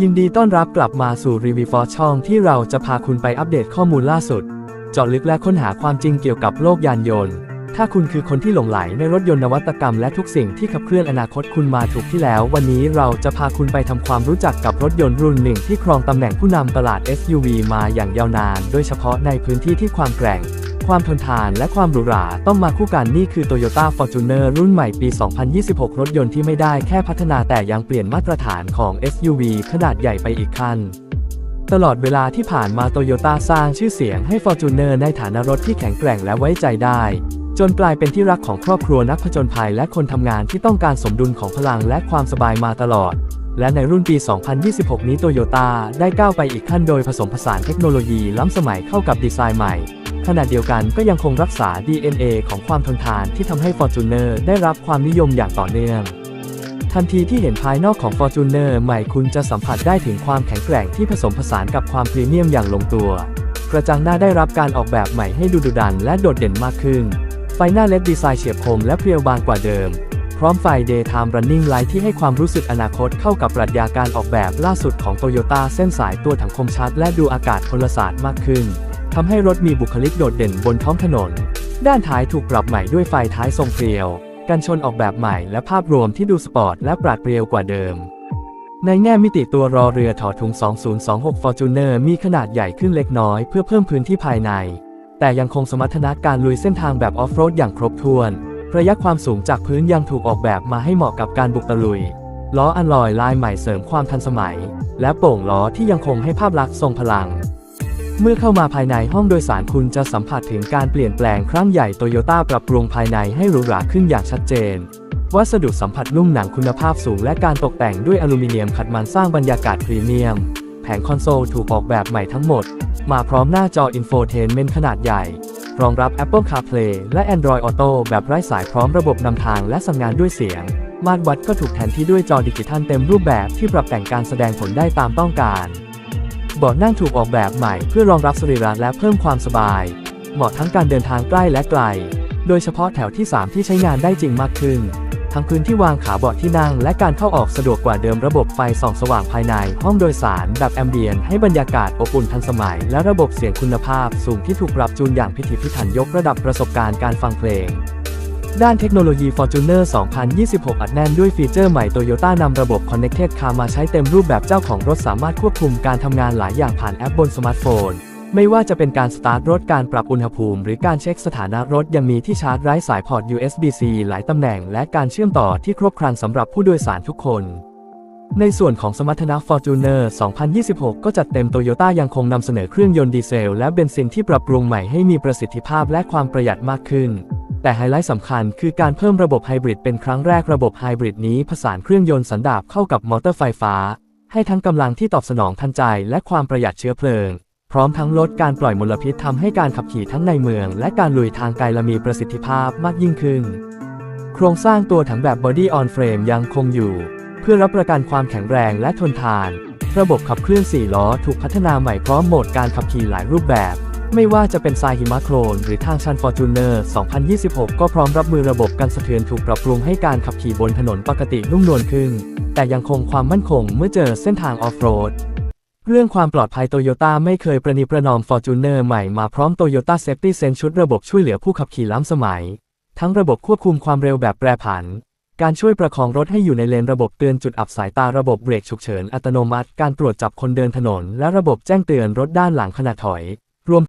ยินดีต้อนรับกลับมาสู่รีวิวฟอร์ช่องที่เราจะพาคุณไปอัปเดตข้อมูลล่าสุดเจาะลึกและค้นหาความจริงเกี่ยวกับโลกยานยนต์ ถ้าคุณคือคนที่หลงไหลในรถยนต์นวัตกรรมและทุกสิ่งที่ขับเคลื่อนอนาคตคุณมาถูกที่แล้ว วันนี้เราจะพาคุณไปทำความรู้จักกับรถยนต์รุ่นหนึ่งที่ครองตำแหน่งผู้นำตลาด SUV มาอย่างยาวนาน โดยเฉพาะในพื้นที่ที่ความแกร่ง ความทนทานและความหรูหราต้องมาคู่กันนี่คือ Toyota Fortuner รุ่นใหม่ปี 2026 รถยนต์ที่ไม่ได้แค่พัฒนาแต่ยังเปลี่ยนมาตรฐานของ SUV ขนาดใหญ่ไปอีกขั้นตลอดเวลาที่ผ่านมาโตโยต้าสร้างชื่อเสียงให้ Fortuner ในฐานะรถที่แข็งแกร่งและไว้ใจได้ จนกลายเป็นที่รักของครอบครัวนักผจญภัยและคนทำงานที่ต้องการสมดุลของพลังและความสบายมาตลอด และในรุ่นปี 2026 นี้โตโยต้าได้ก้าวไปอีกขั้นโดยผสมผสานเทคโนโลยีล้ำสมัยเข้ากับดีไซน์ใหม่ ขณะเดียวกันก็ยังคงรักษา DNA ของความทนทานที่ทำให้ Fortuner ได้รับความนิยมอย่างต่อเนื่อง ทันทีที่เห็นภายนอกของ Fortuner ใหม่คุณจะสัมผัสได้ถึงความแข็งแกร่งที่ผสมผสานกับความพรีเมียมอย่างลงตัว กระจังหน้าได้รับการออกแบบใหม่ให้ดูดุดันและโดดเด่นมากขึ้น ไฟหน้าเลดดีไซน์เฉียบคมและเพรียวบางกว่าเดิม พร้อมไฟ Daytime Running Light ที่ให้ความรู้สึกอนาคตเข้ากับปรัชญาการออกแบบล่าสุดของ Toyota เส้นสายตัวถังคมชัด และดูอากาศพลศาสตร์มากขึ้น ทำให้รถมีบุคลิกโดดเด่นบนท้องถนน ด้านท้ายถูกปรับใหม่ด้วยไฟท้ายทรงเพรียว กันชนออกแบบใหม่และภาพรวมที่ดูสปอร์ตและปราดเปรียวกว่าเดิม ในแง่มิติตัวรอเรือถอดถุง 2026 Fortuner มีขนาดใหญ่ขึ้นเล็กน้อยเพื่อเพิ่มพื้นที่ภายใน แต่ยังคงสมรรถนะการลุยเส้นทางแบบออฟโรดอย่างครบถ้วน ระยะความสูงจากพื้นยังถูกออกแบบมาให้เหมาะกับการบุกตะลุยล้ออันลอยลายใหม่เสริมความทันสมัย และโป่งล้อที่ยังคงให้ภาพลักษณ์ทรงพลัง เมื่อเข้ามาภายในห้องโดยสารคุณจะสัมผัสถึงการเปลี่ยนแปลงครั้งใหญ่โตโยต้าปรับปรุงภายในให้หรูหราขึ้นอย่างชัดเจน วัสดุสัมผัสนุ่มหนังคุณภาพสูงและการตกแต่งด้วยอลูมิเนียมขัดมันสร้างบรรยากาศพรีเมียม แผงคอนโซลถูกออกแบบใหม่ทั้งหมด มาพร้อมหน้าจออินโฟเทนเมนต์ขนาดใหญ่ รองรับ Apple CarPlay และ Android Auto แบบไร้สายพร้อมระบบนำทางและสั่งงานด้วยเสียง มาตรวัดก็ถูกแทนที่ด้วยจอดิจิทัลเต็มรูปแบบที่ปรับแต่งการแสดงผลได้ตามต้องการ บาะนั่งถูกออกแบบใหม่เพื่อรองรับสรีระและเพิ่มความสบาย เหมาะทั้งการเดินทางใกล้และไกล โดยเฉพาะแถวที่ 3 ที่ใช้งานได้จริงมากขึ้น ทั้งพื้นที่วางขาเบาะที่นั่ง และการเข้าออกสะดวกกว่าเดิมระบบไฟส่องสว่างภายใน ห้องโดยสารแบบแอมเบียนให้บรรยากาศอบอุ่นทันสมัย และระบบเสียงคุณภาพสูงที่ถูกปรับจูนอย่างพิถีพิถันยกระดับประสบการณ์การฟังเพลง ด้านเทคโนโลยี Fortuner 2026 อัดแน่นด้วยฟีเจอร์ใหม่ Toyota นำระบบ Connected Car มาใช้เต็มรูปแบบเจ้าของรถสามารถควบคุมการทำงานหลายอย่างผ่านแอปบนสมาร์ทโฟน ไม่ว่าจะเป็นการสตาร์ทรถการปรับอุณหภูมิ หรือการเช็คสถานะรถยังมีที่ชาร์จไร้สายพอร์ต USB-C หลายตำแหน่ง และการเชื่อมต่อที่ครบครันสำหรับผู้โดยสารทุกคนในส่วนของสมรรถนะ Fortuner 2026 ก็จัดเต็ม Toyota ยังคงนำเสนอเครื่องยนต์ดีเซล และเบนซินที่ปรับปรุงใหม่ให้มีประสิทธิภาพและความประหยัดมากขึ้น แต่ไฮไลท์สำคัญคือการเพิ่มระบบไฮบริดเป็นครั้งแรกระบบไฮบริดนี้ผสานเครื่องยนต์สันดาปเข้ากับมอเตอร์ไฟฟ้า ให้ทั้งกำลังที่ตอบสนองทันใจและความประหยัดเชื้อเพลิง พร้อมทั้งลดการปล่อยมลพิษทำให้การขับขี่ทั้งในเมือง และการลุยทางไกลมีประสิทธิภาพมากยิ่งขึ้น โครงสร้างตัวถังแบบ Body on Frame ยังคงอยู่ เพื่อรับประกันความแข็งแรงและทนทาน ระบบขับเคลื่อน4ล้อถูกพัฒนาใหม่พร้อมโหมดการขับขี่หลายรูปแบบ ไม่ว่าจะเป็นทรายหิมะโคลนหรือทางชัน Fortuner 2026 ก็พร้อมรับมือระบบกันสะเทือนถูกปรับปรุงให้การขับขี่บนถนนปกตินุ่มนวลขึ้น แต่ยังคงความมั่นคงเมื่อเจอเส้นทางออฟโรด เรื่องความปลอดภัยโตโยต้าไม่เคยประนีประนอม Fortuner ใหม่มาพร้อม Toyota Safety Sense ชุดระบบช่วยเหลือผู้ขับขี่ล้ำสมัย ทั้งระบบควบคุมความเร็วแบบแปรผัน การช่วยประคองรถให้อยู่ในเลนระบบเตือนจุดอับสายตาระบบเบรกฉุกเฉินอัตโนมัติ การตรวจจับคนเดินถนน และระบบแจ้งเตือนรถด้านหลังขณะถอยรวม